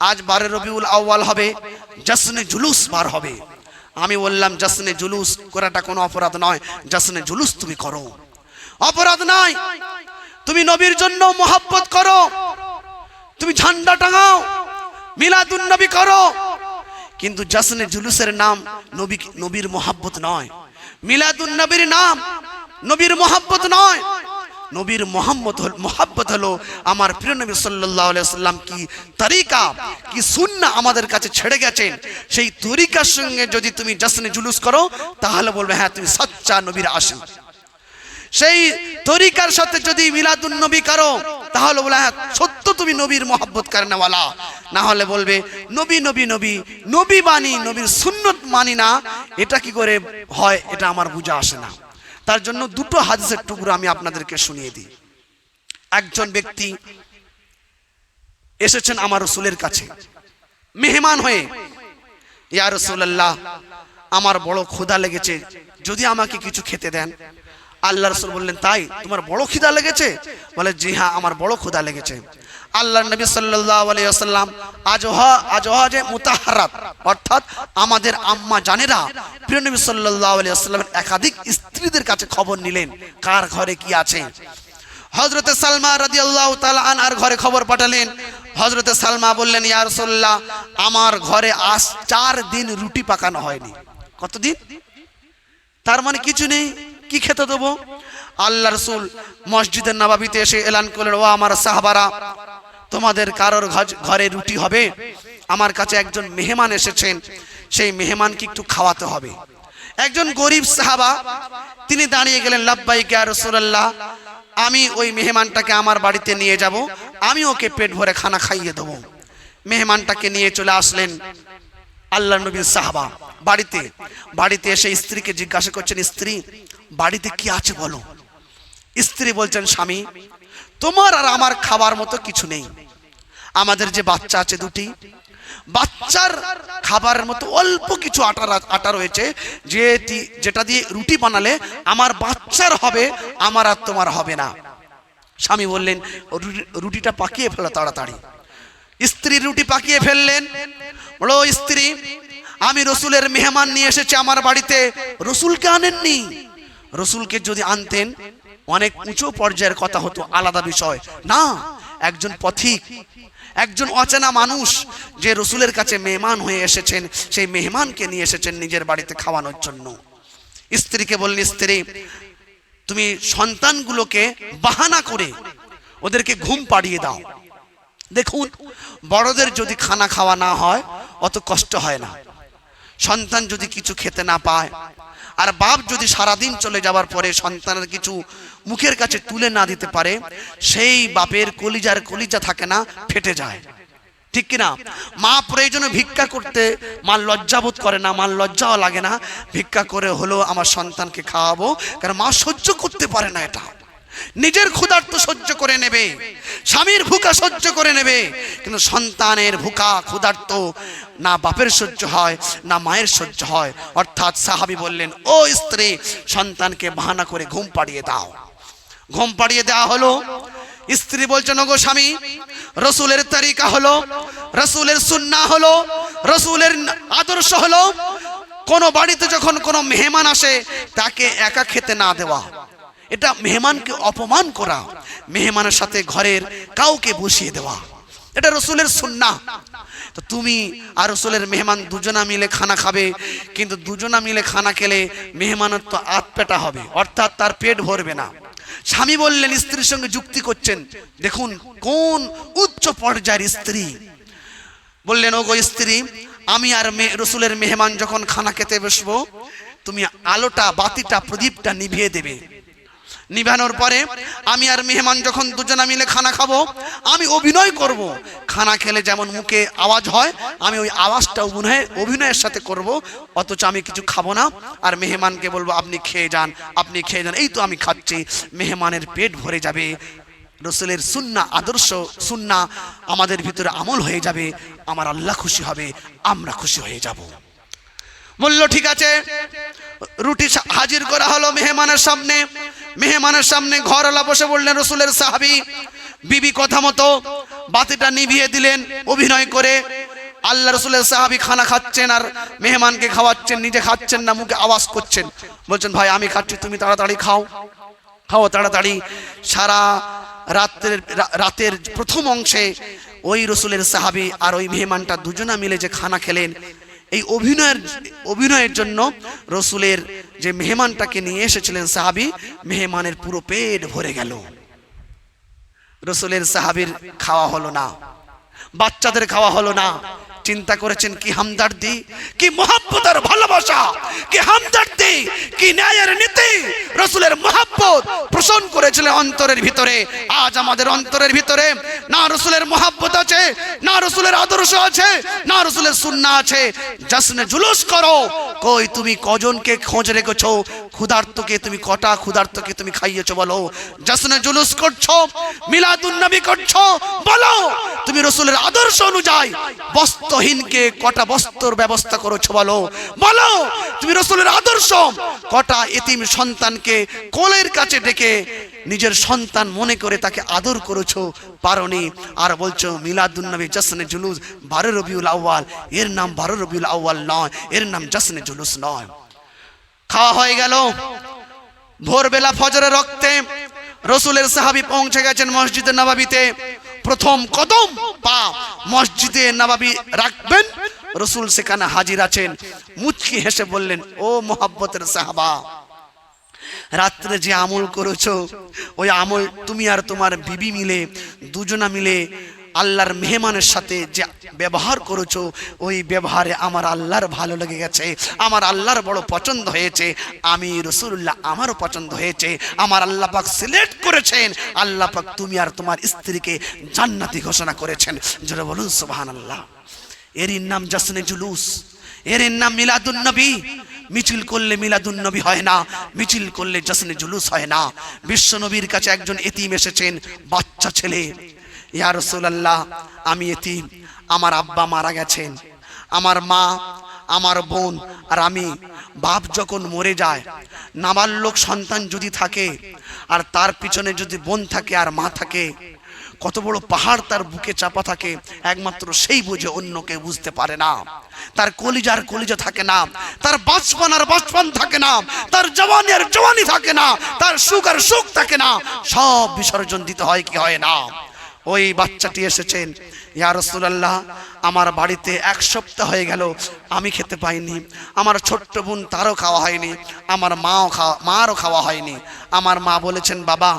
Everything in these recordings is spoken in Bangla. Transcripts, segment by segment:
আজ বারে রবিউল আউয়াল হবে, জশ্নে জুলুস বার হবে। আমি বললাম, জশ্নে জুলুস করাটা কোনো অপরাধ নয়, জশ্নে জুলুস তুমি করো। অপরাধ নয়, তুমি নবীর জন্য মোহাব্বত করো, তুমি ঝান্ডা টাঙাও, মিলাদুন নবী করো। কিন্তু জশ্নে জুলুসের নাম নবী, নবীর মোহাব্বত নয়। মিলাদুন নবীর নাম নবীর মোহাব্বত নয়। নবীর মোহাম্মদ হল মোহাব্বত হলো আমার প্রিয় নবী আলাইহি সাল্লাম কি তরিকা, কি সুন্নাহ আমাদের কাছে ছেড়ে গেছেন? সেই তরিকার সঙ্গে যদি তুমি জশ্নে জুলুস করো, তাহলে বলবে হ্যাঁ তুমি সচ্চা নবীর আশিক সেই তরিকার সাথে যদি মিলাদুন নবী করো, তাহলে বলে হ্যাঁ সত্য তুমি নবীর মোহাব্বত কারণেওয়ালা। না হলে বলবে, নবী নবী নবী নবী মানি, নবীর সুন্নত মানি না, এটা কি করে হয়? এটা আমার বুঝা আসে না। তার জন্য দুটো হাদিসের টুকরো আমি আপনাদেরকে শুনিয়ে দিই। একজন ব্যক্তি এসেছেন আমার রসুলের কাছে। মেহমান হয়ে, ইয়া রসুল্লাহ আমার বড় ক্ষুধা লেগেছে, যদি আমাকে কিছু খেতে দেন। আল্লাহ রসুল বললেন, তাই? তোমার বড় খিদা লেগেছে? বলে, জি হ্যাঁ আমার বড় ক্ষুধা লেগেছে। আল্লাহ নবী আলাইহি ওয়াসাল্লাম আজহা আজহাজে মুতাহারাত। অর্থাৎ আমাদের আম্মা জানেরা প্রিয় নবী ওয়াসাল্লামের একাধিক স্ত্রীদের কাছে খবর নিলেন। কার ঘরে কি আছে? হজরতে সালমা রাদিয়াল্লাহু তাআলা আনহার ঘরে খবর পাঠালেন। হজরতে সালমা বললেন, ইয়া রাসূলুল্লাহ, আমার ঘরে আজ চার দিন রুটি পাকানো হয়নি। কতদিন? তার মানে কিছু নেই। কি খেতে দেবো? আল্লাহ রসুল মসজিদের নবাবিতে এসে এলান করলেন, ও আমার সাহাবারা, তোমাদের কারোর ঘরে রুটি হবে? আমার কাছে একজন মেহমান এসেছেন, সেই মেহমানকে একটু খাওয়াতে হবে। একজন গরিব সাহাবা, তিনি দাঁড়িয়ে গেলেন লাব্বাই রসুল্লাহ আমি ওই মেহমানটাকে আমার বাড়িতে নিয়ে যাব, আমি ওকে পেট ভরে খানা খাইয়ে দেবো। মেহমানটাকে নিয়ে চলে আসলেন আল্লাহ নবীর সাহাবা বাড়িতে। বাড়িতে এসে স্ত্রীকে জিজ্ঞাসা করছেন, স্ত্রী, বাড়িতে কি আছে বলো? স্ত্রী বলছেন, স্বামী, তোমার আর আমার খাবার মতো কিছু নেই। আমাদের যে বাচ্চা আছে দুটি, বাচ্চার খাবারের মতো অল্প কিছু আটা আটা রয়েছে, যে যেটা দিয়ে রুটি বানালে আমার বাচ্চার হবে, আমার আর তোমার হবে না। স্বামী বললেন রুটিটা পাকিয়ে ফেলো তাড়াতাড়ি। স্ত্রী রুটি পাকিয়ে ফেললেন। বলো, স্ত্রী, আমি রসুলের মেহমান নিয়ে এসেছি আমার বাড়িতে। রসুলকে আনেননি। রসুলকে যদি আনতেন অনেক উঁচু পর্যায়ের কথা হতো, আলাদা বিষয়। না, একজন পথিক, একজন অচেনা মানুষ যে রসুলের কাছে মেহমান হয়ে এসেছেন, সেই মেহমানকে নিয়ে এসেছেন নিজের বাড়িতে খাওয়ানোর জন্য। স্ত্রীকে বললেন, স্ত্রী, তুমি সন্তানগুলোকে বাহানা করে ওদেরকে ঘুম পাড়িয়ে দাও। দেখুন, বড়দের যদি খানা খাওয়া না হয়, অত কষ্ট হয় না। সন্তান যদি কিছু খেতে না পায়, আর বাপ যদি সারাদিন চলে যাওয়ার পরে সন্তানের কিছু মুখের কাছে তুলে না দিতে পারে, সেই বাপের কলিজার কলিজা থাকে না, ফেটে যায়। ঠিক কিনা? মা প্রয়োজনে ভিক্ষা করতে, মা লজ্জাবোধ করে না, মা লজ্জাও লাগে না। ভিক্ষা করে হলেও আমার সন্তানকে খাওয়াবো, কারণ মা সহ্য করতে পারে না এটা। নিজের ক্ষুধার্ত সহ্য করে নেবে, স্বামীর ভুকা সহ্য করে নেবে, কিন্তু সন্তানের ভুকা ক্ষুধার্ত না বাপের সহ্য হয়, না মায়ের সহ্য হয়। অর্থাৎ সাহাবি বললেন, ও স্ত্রী, সন্তানকে বাহানা করে ঘুম পাড়িয়ে দাও। ঘুম পাড়িয়ে দেওয়া হলো। স্ত্রী বলছেন ওগো স্বামী, রসুলের তারিকা হলো, রসুলের সুন্না হলো, রসুলের আদর্শ হলো, কোন বাড়িতে যখন কোনো মেহমান আসে, তাকে একা খেতে না দেওয়া। এটা মেহমানকে অপমান করা, মেহমানের সাথে ঘরের কাউকে বসিয়ে দেওয়া। এটা রসুলের সুন্না। তো তুমি আর রসুলের মেহমান দুজনা মিলে খানা খাবে, কিন্তু দুজনা মিলে খানা খেলে মেহমানের তো আত পেটা হবে, অর্থাৎ তার পেট ভরবে না। স্বামী বললেন, স্ত্রীর সঙ্গে যুক্তি করছেন। দেখুন, কোন উচ্চ পর্যায়ের স্ত্রী। বললেন ও গো স্ত্রী, আমি আর মে- রসুলের মেহমান যখন খানা খেতে বসবো, তুমি আলোটা, বাতিটা, প্রদীপটা নিভিয়ে দেবে। নিভানোর পরে আমি আর মেহমান যখন দুজনা মিলে খানা খাব, আমি অভিনয় করব। খানা খেলে যেমন মুখে আওয়াজ হয়, আমি ওই আওয়াজটা অভিনয় অভিনয়ের সাথে করব, অথচ আমি কিছু খাব না। আর মেহমানকে বলব, আপনি খেয়ে যান, আপনি খেয়ে যান, এই তো আমি খাচ্ছি। মেহমানের পেট ভরে যাবে। রসুলের সুন্না, আদর্শ সুন্না আমাদের ভিতরে আমল হয়ে যাবে। আমার আল্লাহ খুশি হবে, আমরা খুশি হয়ে যাব। বলল, ঠিক আছে। রুটি হাজির করা হলো মেহমানের সামনে। মেহমানের সামনে ঘরওয়ালা বসে বললেন, রসুলের সাহাবি, বিবি কথা মতো বাতিটা নিভিয়ে দিলেন, অভিনয় করে। আল্লাহ রসুলের সাহাবি খানা খাচ্ছেন আর মেহমানকে খাওয়াচ্ছেন, নিজে খাচ্ছেন না, মুখে আওয়াজ করছেন। বলছেন, ভাই, আমি খাচ্ছি, তুমি তাড়াতাড়ি খাও। খাও তাড়াতাড়ি। সারা রাতের রাতের প্রথম অংশে ওই রসুলের সাহাবি আর ওই মেহমানটা দুজনা মিলে যে খানা খেলেন এই অভিনয়ের অভিনয়ের জন্য রসুলের যে মেহমানটাকে নিয়ে এসেছিলেন সাহাবি, মেহমানের পুরো পেট ভরে গেল। রসুলের সাহাবির খাওয়া হলো না। বাচ্চাদের খাওয়া হলো না। চিন্তা করেছেন, কি হামদার্দি, কি মহাব্বত ভালোবাসা, কি হামদার্দি, কি ন্যায়ের নীতি। রসুলের মহাব্বত পোষণ করেছিলেন অন্তরের ভিতরে। আজ আমাদের অন্তরের ভিতরে না রসুলের মহাব্বত আছে, না রসুলের আদর্শ আছে, না রসুলের সুন্না আছে। জশ্নে জুলুস করো। কই তুমি কজনকে খোঁজ রেখেছো? ক্ষুধার্তকে তুমি কটা ক্ষুধার্তকে তুমি খাইয়েছো বলো? জশ্নে জুলুস করছ, মিলাদুন নবী করছ, বলো। তুমি রসুলের আদর্শ অনুযায়ী বস্ত্রহীনকে কটা বস্ত্রর ব্যবস্থা করেছ বলো? বলো। তুমি রসুলের আদর্শ, কটা এতিম সন্তানকে কোলের কাছে ডেকে নিজের সন্তান মনে করে তাকে আদর করেছ, পারনি। আর বলছো মিলাদুন নবী জশ্নে জুলুস, বারো রবিউল আউয়াল। এর নাম বারো রবিউল আউয়াল নয়, এর নাম জশ্নে জুলুস নয়। খাওয়া হয়ে গেল। ভোরবেলা ফজরের রক্তে রসুলের সাহাবি পৌঁছে গেছেন মসজিদে নবাবিতে। প্রথম কদম পা মসজিদে নবাবি রাখবেন, রসুল সেখানে হাজির আছেন। মুচকি হেসে বললেন, ও মোহাব্বতের সাহাবা রাত্রে যে আমল করেছ, ওই আমল তুমি আর তোমার বিবি মিলে, দুজনা মিলে আল্লাহর মেহমানের সাথে যে ব্যবহার করেছ, ওই ব্যবহারে আমার আল্লাহর ভালো লেগে গেছে, আমার আল্লাহর বড় পছন্দ হয়েছে, আমি রসুল্লাহ আমারও পছন্দ হয়েছে, আমার আল্লাহ পাক সিলেক্ট করেছেন, আল্লাহ পাক তুমি আর তোমার স্ত্রীকে জান্নাতি ঘোষণা করেছেন। যেটা বলুন সুবহান আল্লাহ এরই নাম জাসনে জুলুস এর নাম মিলাদুন নবী। মিছিল করলে মিলাদুন নবী হয় না, মিছিল করলে জাসনে জুলুস হয় না। বিশ্ব নবীর কাছে একজন এতিম এসেছেন, বাচ্চা ছেলে। ইয়া রাসূলুল্লাহ, আমি এতিম, আমার আব্বা মারা গেছেন, আমার মা, আমার বোন আর আমি। বাপ যখন মরে যায়, নাবালক সন্তান যদি থাকে, আর তার পিছনে যদি বোন থাকে আর মা থাকে কত বড় পাহাড় তার বুকে চাপা থাকে, একমাত্র সেই বুঝে অন্যকে বুঝতে পারে না। তার কলিজার কলিজা থাকে না, তার বাঁচপান আর বাঁচপান থাকে না, তার জওয়ানি আর জওয়ানি থাকে না, তার সুখ আর সুখ থাকে না, সব বিসর্জন দিতে হয় কি হয় না। ওই বাচ্চাটি এসেছেন, ইয়া রাসূলুল্লাহ, আমার বাড়িতে এক সপ্তাহ হয়ে গেল, আমি খেতে পাইনি, আমার ছোট্ট বোন তারও খাওয়া হয়নি, আমার মাও খাওয়া মারও খাওয়া হয়নি। আমার মা বলেছেন, বাবা,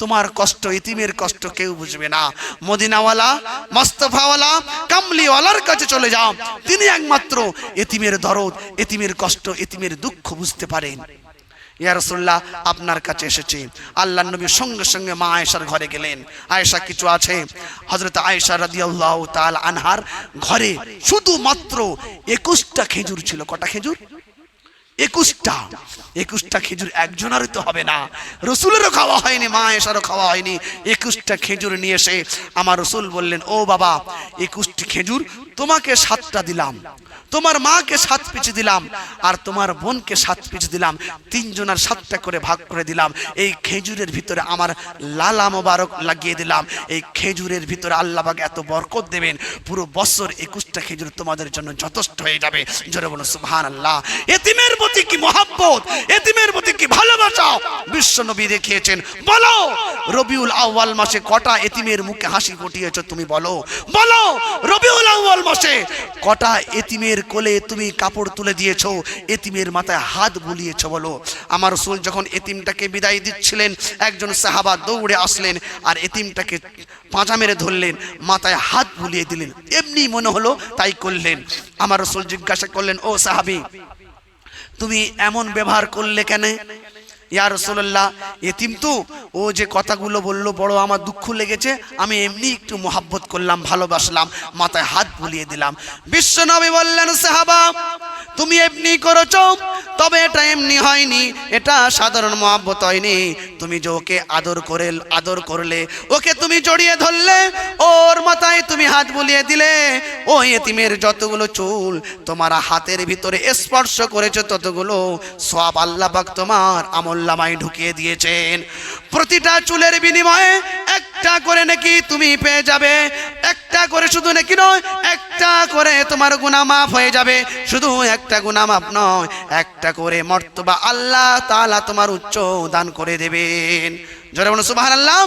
তোমার কষ্ট, ইতিমের কষ্ট কেউ বুঝবে না। মদিনাওয়ালা, মস্তফাওয়ালা, কামলিওয়ালার কাছে চলে যাও। তিনি একমাত্র এতিমের দরদ এতিমের কষ্ট এতিমের দুঃখ বুঝতে পারেন। ইয়া রাসূলুল্লাহ, আপনার কাছে এসেছি। আল্লাহ নবী সঙ্গে সঙ্গে মা আয়েশার ঘরে গেলেন। আয়েশা কিছু আছে? হযরত আয়েশা রাদিয়াল্লাহু তাআলা আনহার ঘরে শুধুমাত্র একুশটা খেজুর ছিল। কটা খেজুর? একুশটা। একুশটা খেজুর একজনেরই তো হবে না। রসুলেরও খাওয়া হয়নি, মা এসারও খাওয়া হয়নি। একুশটা খেজুর নিয়ে এসে আমার রসুল বললেন, ও বাবা, একুশটি খেজুর তোমাকে সাতটা দিলাম। তোমার মাকে সাত পিছ দিলাম আর তোমার বোনকে সাত পিছ দিলাম। তিনজনের সাতটা করে ভাগ করে দিলাম। এই খেজুরের ভিতরে আমার লালা মোবারক লাগিয়ে দিলাম। এই খেজুরের ভিতরে আল্লাহবাগ এত বরকত দেবেন। পুরো বছর একুশটা খেজুর তোমাদের জন্য যথেষ্ট হয়ে যাবে। জোরে বলো সুবহান আল্লাহ এতিমের প্রতি কি মহাব্বত? এতিমের প্রতি কি ভালোবাসা? বিশ্ব নবী দেখিয়েছেন, বলো, রবিউল আউয়াল মাসে কটা এতিমের মুখে হাসি ফুটিয়েছো তুমি বলো? বলো, রবিউল আউয়াল মাসে কটা এতিমের কোলে তুমি কাপড় তুলে দিয়েছ, এতিমের মাথায় হাত বুলিয়েছো বলো। আমার রসুল যখন এতিমটাকে বিদায় দিচ্ছিলেন, একজন সাহাবা দৌড়ে আসলেন আর এতিমটাকে পাঁচা মেরে ধরলেন, মাথায় হাত বুলিয়ে দিলেন। এমনি মনে হলো তাই করলেন। আমার রসুল জিজ্ঞাসা করলেন, ও সাহাবি, তুমি এমন ব্যবহার করলে কেন? ইয়া রসুল্লাহ এতিম তো? ও যে কথাগুলো বলল, বড় আমার দুঃখ লেগেছে, আমি এমনি একটু মোহাব্বত করলাম, ভালোবাসলাম, মাথায় হাত বুলিয়ে দিলাম। বিশ্বনবী বললেন, সাহাবা, তুমি এমনি করেছ, তবে এটা এমনি হয়নি, এটা সাধারণ মহাব্বত হয়নি। তুমি যে ওকে আদর করে, আদর করলে, ওকে তুমি জড়িয়ে ধরলে, ওর মাথায় তুমি হাত বুলিয়ে দিলে, ও এতিমের যতগুলো চুল, তোমার হাতের ভিতরে স্পর্শ করেছে ততগুলো, সব আল্লাহ তোমার আমল আমল্লামায় ঢুকিয়ে দিয়েছেন। প্রতিটা চুলের বিনিময়ে একটা করে নাকি তুমি পেয়ে যাবে। একটা করে শুধু নাকি নয়, একটা করে তোমার গুনা মাফ হয়ে যাবে। শুধু একটা গুনামাফ নয়, একটা করে মর্তবা আল্লাহ তালা তোমার উচ্চ দান করে দেবেন। জোরে বলো সুবহানাল্লাহ।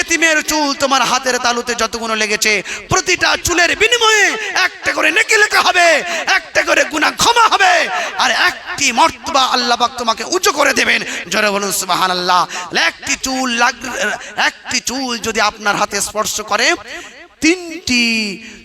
এতিমের চুল তোমার হাতের তালুতে যতগুলো লেগেছে, প্রতিটা চুলের বিনিময়ে একটা করে নেকি লেখা হবে, একটা করে গুনাহ ক্ষমা হবে, আর একটি মর্তবা আল্লাহ পাক তোমাকে উঁচু করে দেবেন। জোরে বলুন, সুবহানাল্লাহ। একটি চুল লাগ একটি চুল যদি আপনার হাতে স্পর্শ করে তিনটি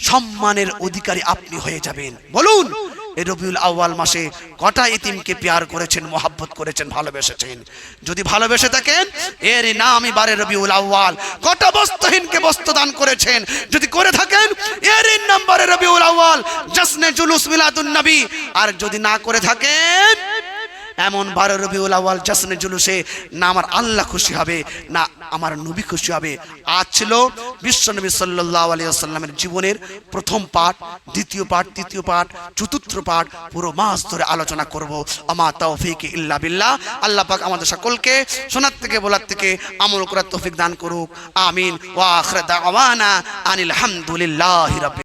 সম্মানের অধিকারী আপনি হয়ে যাবেন। বলুন, এই রবিউল আউয়াল মাসে কটা ইতিমকে পেয়ার করেছেন, মোহাব্বত করেছেন, ভালোবেসেছেন? যদি ভালোবেসে থাকেন, এর নামই বারে রবিউল আউয়াল। কটা বস্ত্রহীনকে বস্ত্র দান করেছেন? যদি করে থাকেন, এর নাম বারে রবিউল আউয়াল। জসনে জুলুস মিলাদুন নবী। আর যদি না করে থাকেন এমন বারো রবিউল আওয়াল জাসনে জুলুসে না আমার আল্লাহ খুশি হবে, না আমার নবী খুশি হবে। আজ ছিল বিশ্বনবী সাল্লাহ আলিয়াল্লামের জীবনের প্রথম পাঠ, দ্বিতীয় পাঠ, তৃতীয় পাঠ, চতুর্থ পাঠ, পুরো মাস ধরে আলোচনা করব। আমা তৌফিক ইল্লা বিল্লাহ। আল্লাহ পাক আমাদের সকলকে শোনার থেকে বলার থেকে আমল করার তৌফিক দান করুক। আমিন। ওয়া আখির দাওয়ানা আনিল হামদুলিল্লাহি রাব্বিল